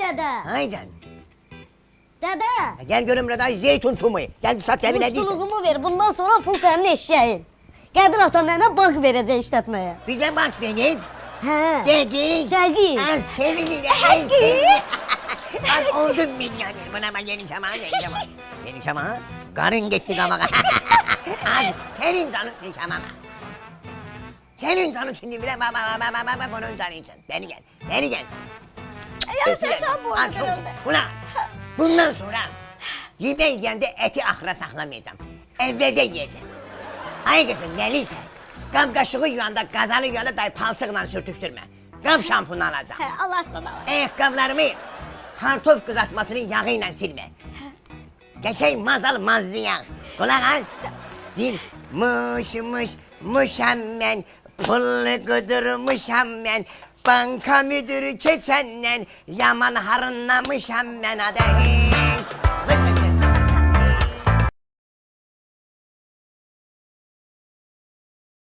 dede. Aynen. Dede. Gel görüm burada zeytun tumu. Gel bir sat demin ne diyorsun? Mustuluğumu ver. Bundan sonra pul senin eşeğin. Kadir atam mənə bank verəcək işlətməyə. Bize bant verin. Hə. Dedik. Dedik. En sevini de en sevini. Az oldum milyoner. Buna bak yeni çamağa yeni çamağa. Yeni çamağa. Karın gitti kamağa. Az senin canın sen çamama. Senin canın şimdi bile baba baba baba bunun canı için. Beni gel. Beni gel. Ya sen Az sus. Ulan bundan sonra yemeğe yiyende eti ahıra saklamayacağım. Evde yiyeceğim. Ay kızım neyse. Gam kaşığı yuyanda kazanı yuyanda dahi palçıkla sürtüştürme. Gam şampuan alacağım. Hə, Allah sana. Ayakkabılarımı kartof kızartmasının yağıyla silme. Geçeyim mazal mazlayan. Kulak az. Dil muş muş muşammen. Pullu kudurmuşam ben. Banka müdürü keçenden yaman harınlamışam ben hadi